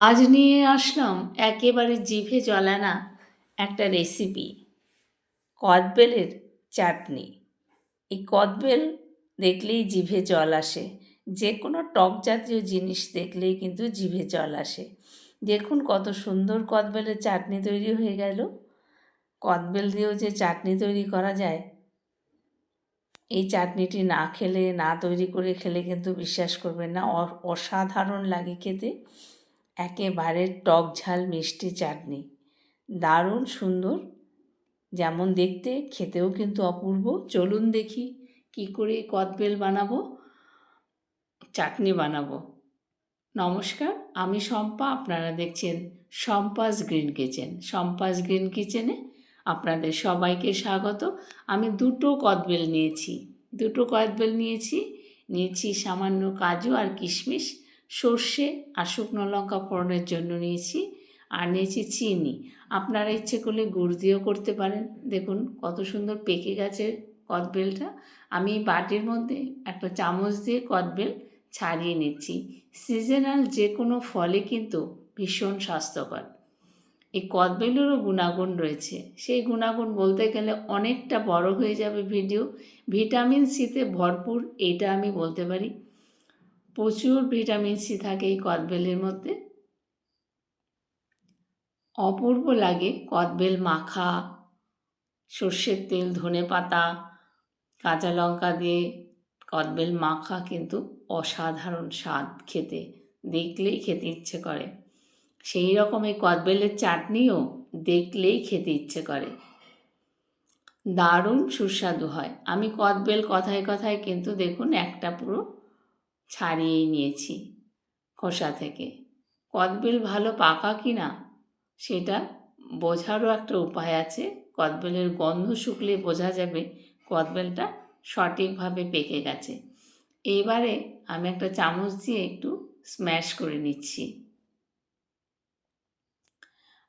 আজ নিয়ে আসলাম একেবারে জিভে জলানা একটা রেসিপি কদবেলের চাটনি। এই কদবেল দেখলেই জিভে জল আসে। যে কোনো টক জাতীয় জিনিস দেখলেই কিন্তু জিভে জল আসে। দেখুন কত সুন্দর কদবেলের চাটনি তৈরি হয়ে গেল। কদবেল দিয়েও যে চাটনি তৈরি করা যায়, এই চাটনিটি না খেলে, না তৈরি করে খেলে কিন্তু বিশ্বাস করবেন না। অসাধারণ লাগে খেতে। একেবারে টক ঝাল মিষ্টি চাটনি। দারুণ সুন্দর। যেমন দেখতে, খেতেও কিন্তু অপূর্ব। চলুন দেখি কি করে কদবেল বানাবো, চাটনি বানাবো। নমস্কার, আমি শম্পা, আপনারা দেখছেন Shampa's green kitchen. Shampa's green কিচেনে আপনাদের সবাইকে স্বাগত। আমি দুটো কদবেল নিয়েছি। দুটো কদবেল নিয়েছি। নিয়েছি সামান্য কাজু আর কিশমিশ। সর্ষে আর শুকনো লঙ্কা ফোড়নের জন্য নিয়েছি আর নিয়েছি চিনি। আপনারা ইচ্ছে করলে গুড় দিয়েও করতে পারেন। দেখুন কত সুন্দর পেকে গেছে কদবেলটা। আমি বাটির মধ্যে একটা চামচ দিয়ে কদবেল ছাড়িয়ে নিচ্ছি। সিজনাল যে কোনো ফলে কিন্তু ভীষণ স্বাস্থ্যকর। এই কদবেলেরও গুণাগুণ রয়েছে। সেই গুণাগুণ বলতে গেলে অনেকটা বড় হয়ে যাবে ভিডিও। ভিটামিন সিতে ভরপুর এটা আমি বলতে পারি। প্রচুর ভিটামিন সি থাকে এই কদবেলের মধ্যে। অপূর্ব লাগে কদবেল মাখা, সর্ষের তেল, ধনে পাতা, কাঁচা লঙ্কা দিয়ে কদবেল মাখা কিন্তু অসাধারণ স্বাদ খেতে, দেখলেই খেতে ইচ্ছে করে। সেই রকম এই কদবেলের চাটনিও দেখলেই খেতে ইচ্ছে করে। দারুণ সুস্বাদু হয়। আমি কদবেল কথায় কথায় কিন্তু দেখুন একটা পুরো ছাড়িয়েই নিয়েছি খোসা থেকে। কদবেল ভালো পাকা কি না, সেটা বোঝারও একটা উপায় আছে। কদবেলের গন্ধ শুকলে বোঝা যাবে কদবেলটা সঠিকভাবে পেকে গেছে। এবারে আমি একটা চামচ দিয়ে একটু স্ম্যাশ করে নিচ্ছি।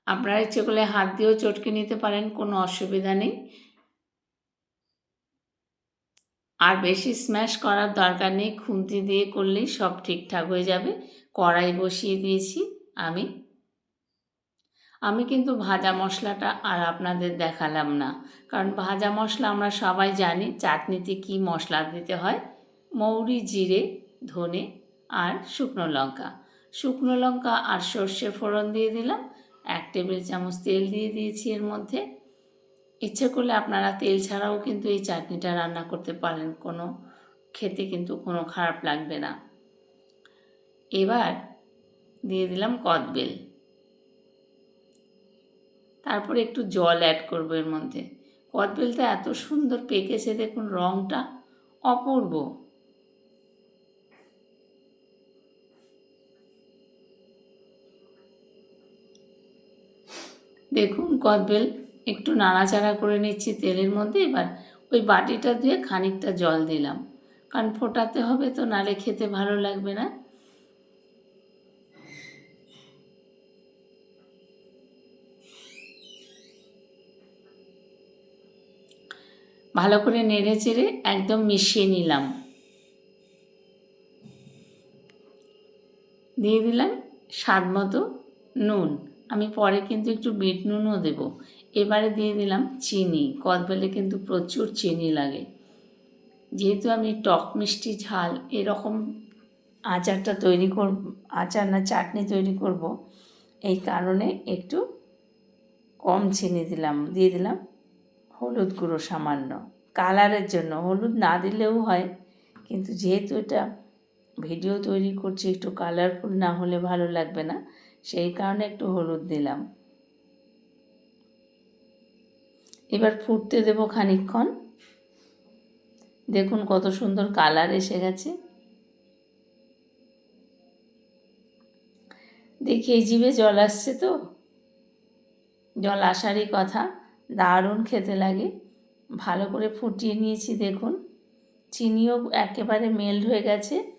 আপনারা ইচ্ছে করলে হাত দিয়েও চটকে নিতে পারেন, কোনো অসুবিধা নেই। আর বেশি স্ম্যাশ করার দরকার নেই, খুন্তি দিয়ে করলেই সব ঠিকঠাক হয়ে যাবে। কড়াই বসিয়ে দিয়েছি আমি। আমি কিন্তু ভাজা মশলাটা আর আপনাদের দেখালাম না। কারণ ভাজা মশলা আমরা সবাই জানি চাটনিতে কি মশলা দিতে হয়। মৌরি, জিরে, ধনে আর শুকনো লঙ্কা। শুকনো লঙ্কা আর সর্ষে ফোড়ন দিয়ে দিলাম। এক টেবিল চামচ তেল দিয়ে দিয়েছি এর মধ্যে। ইচ্ছে করলে আপনারা তেল ছাড়াও কিন্তু এই চাটনিটা রান্না করতে পারেন। কোনো খেতে কিন্তু কোনো খারাপ লাগবে না। এবার দিয়ে দিলাম কদবেল। তারপরে একটু জল অ্যাড করব এর মধ্যে। কদবেলটা এত সুন্দর পেকেছে, দেখুন রঙটা অপূর্ব। দেখুন কদবেল একটু নাড়াচাড়া করে নিচ্ছি তেলের মধ্যে, এবার ওই বাটিটা দিয়ে খানিকটা জল দিলাম। কারণ ফোটাতে হবে তো, নালে খেতে ভালো লাগবে না। ভালো করে নেড়ে চেড়ে একদম মিশিয়ে নিলাম। দিয়ে দিলাম স্বাদ মতো নুন। আমি পরে কিন্তু একটু বিট নুনও দেবো। এবারে দিয়ে দিলাম চিনি, কদবেলে কিন্তু প্রচুর চিনি লাগে। যেহেতু আমি টক মিষ্টি ঝাল, এরকম আচারটা তৈরি কর আচার না চাটনি তৈরি করব, এই কারণে একটু কম চিনি দিলাম। দিয়ে দিলাম হলুদ গুঁড়ো সামান্য। কালারের জন্য, হলুদ না দিলেও হয়, কিন্তু যেহেতু এটা ভিডিও তৈরি করছি, একটু কালারফুল না হলে ভালো লাগবে না। সেই কারণে একটু হলুদ দিলাম। এবার ফুটতে দেবো খানিক্ষণ দেখুন কত সুন্দর কালার এসে গেছে। দেখি, এই জিভে জল আসছে তো? জল আসারই কথা। দারুণ খেতে লাগে। ভালো করে ফুটিয়ে নিয়েছি, দেখুন। চিনিও একেবারে মেল্ট হয়ে গেছে।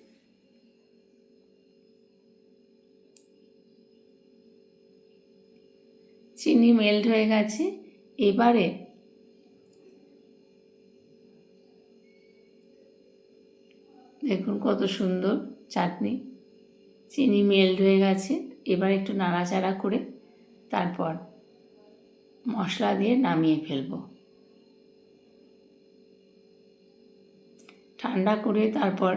চিনি মেল্ট হয়ে গেছে। এবারে দেখুন কত সুন্দর চাটনি। চিনি মেল্ট হয়ে গেছে। এবার একটু নাড়াচাড়া করে তারপর মশলা দিয়ে নামিয়ে ফেলব। ঠান্ডা করে তারপর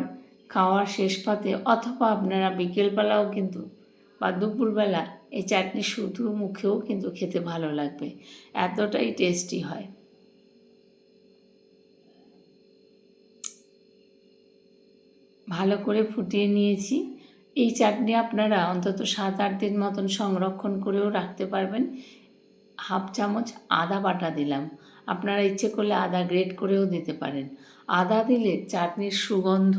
খাওয়ার শেষ পাতে অথবা আপনারা বিকেলবেলাও কিন্তু বা দুপুরবেলা এই চাটনি শুধু মুখেও কিন্তু খেতে ভালো লাগবে, এতটাই টেস্টি হয়। ভালো করে ফুটিয়ে নিয়েছি। এই চাটনি আপনারা অন্তত সাত আট দিন মতন সংরক্ষণ করেও রাখতে পারবেন। হাফ চামচ আদা বাটা দিলাম। আপনারা ইচ্ছে করলে আদা গ্রেট করেও দিতে পারেন। আদা দিলে চাটনির সুগন্ধ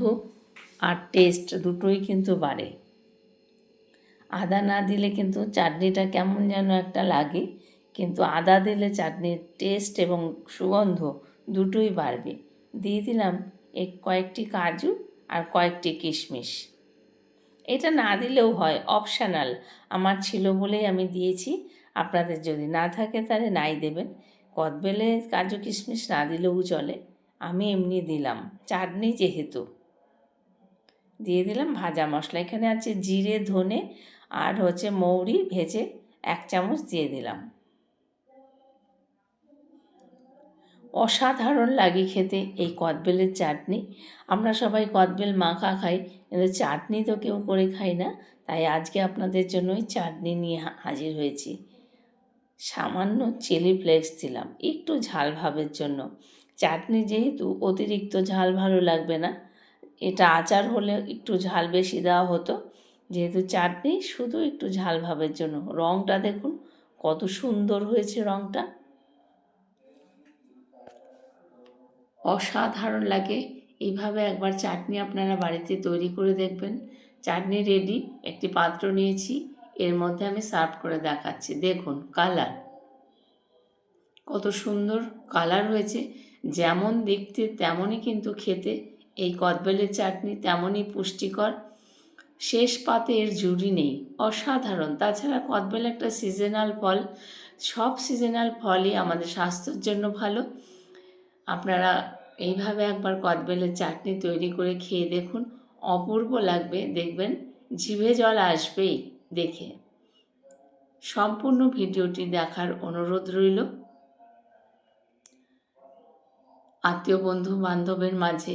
আর টেস্ট দুটোই কিন্তু বাড়ে। আদা না দিলে কিন্তু চাটনিটা কেমন যেন একটা লাগে, কিন্তু আদা দিলে চাটনির টেস্ট এবং সুগন্ধ দুটোই বাড়বে। দিয়ে দিলাম এক কয়েকটি কাজু আর কয়েকটি কিশমিশ। এটা না দিলেও হয় অপশানাল আমার ছিল বলেই আমি দিয়েছি। আপনাদের যদি না থাকে তাহলে নাই দেবেন। কদবেলে কাজু কিশমিশ না দিলেও চলে। আমি এমনি দিলাম, চাটনি যেহেতু। দিয়ে দিলাম ভাজা মশলা। এখানে আছে জিরে, ধনে আর হচ্ছে মৌরি ভেজে এক চামচ দিয়ে দিলাম। অসাধারণ লাগে খেতে এই কদবেলের চাটনি। আমরা সবাই কদবেল মাখা খাই, কিন্তু চাটনি তো কেউ করে খাই না, তাই আজকে আপনাদের জন্যই চাটনি নিয়ে হাজির হয়েছি। সামান্য চিলি ফ্লেক্স দিলাম, একটু ঝাল ভাবের জন্য। চাটনি যেহেতু অতিরিক্ত ঝাল ভালো লাগবে না, এটা আচার হলে একটু ঝাল বেশি দেওয়া হতো যেহেতু চাটনি শুধু একটু ঝাল ভাবের জন্য। রঙটা দেখুন, কত সুন্দর হয়েছে রঙটা অসাধারণ লাগে। এইভাবে একবার চাটনি আপনারা বাড়িতে তৈরি করে দেখবেন। চাটনি রেডি একটি পাত্র নিয়েছি, এর মধ্যে আমি সার্ভ করে দেখাচ্ছি। দেখুন কালার কত সুন্দর কালার হয়েছে। যেমন দেখতে তেমনই কিন্তু খেতে। এই কদবেলের চাটনি তেমনই পুষ্টিকর। শেষ পাতে এর জুড়ি নেই। অসাধারণ। তাছাড়া কদবেল একটা সিজনাল ফল। সব সিজনাল ফলই আমাদের স্বাস্থ্যের জন্য ভালো। আপনারা এইভাবে একবার কদবেলের চাটনি তৈরি করে খেয়ে দেখুন। অপূর্ব লাগবে। দেখবেন জিভে জল আসবেই দেখে। সম্পূর্ণ ভিডিওটি দেখার অনুরোধ রইল। আত্মীয় বন্ধু বান্ধবের মাঝে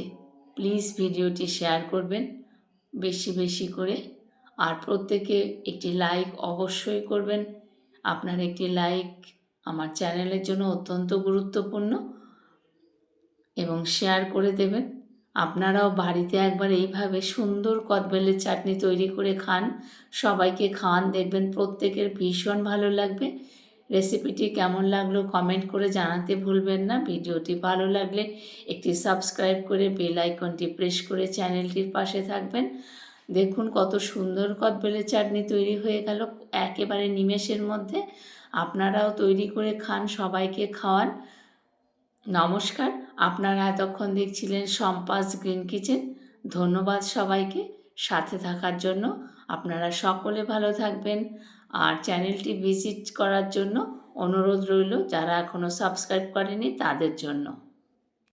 প্লিজ ভিডিওটি শেয়ার করবেন। বেশি বেশি করে। আর প্রত্যেকে একটি লাইক অবশ্যই করবেন। আপনার একটি লাইক আমার চ্যানেলের জন্য অত্যন্ত গুরুত্বপূর্ণ এবং শেয়ার করে দেবেন। আপনারাও বাড়িতে একবার এইভাবে সুন্দর কদবেলের চাটনি তৈরি করে খান। সবাইকে খান, দেখবেন প্রত্যেকের ভীষণ ভালো লাগবে। রেসিপিটি কেমন লাগল কমেন্ট করে জানাতে ভুলবেন না। ভিডিওটি ভালো লাগলে একটি সাবস্ক্রাইব করে বেল আইকনটি প্রেস করে চ্যানেলটির পাশে থাকবেন। দেখুন কত সুন্দর কদবেলের চাটনি তৈরি হয়ে গেল একেবারে নিমেষের মধ্যে। আপনারাও তৈরি করে খান, সবাইকে খাওয়ান। নমস্কার, আপনারা এতক্ষণ দেখছিলেন সম্পাস গ্রিন কিচেন। ধন্যবাদ সবাইকে। সাথে থাকার জন্য আপনারা সকলে ভালো থাকবেন। আর চ্যানেলটি ভিজিট করার জন্য অনুরোধ রইল যারা এখনও সাবস্ক্রাইব করেনি তাদের জন্য।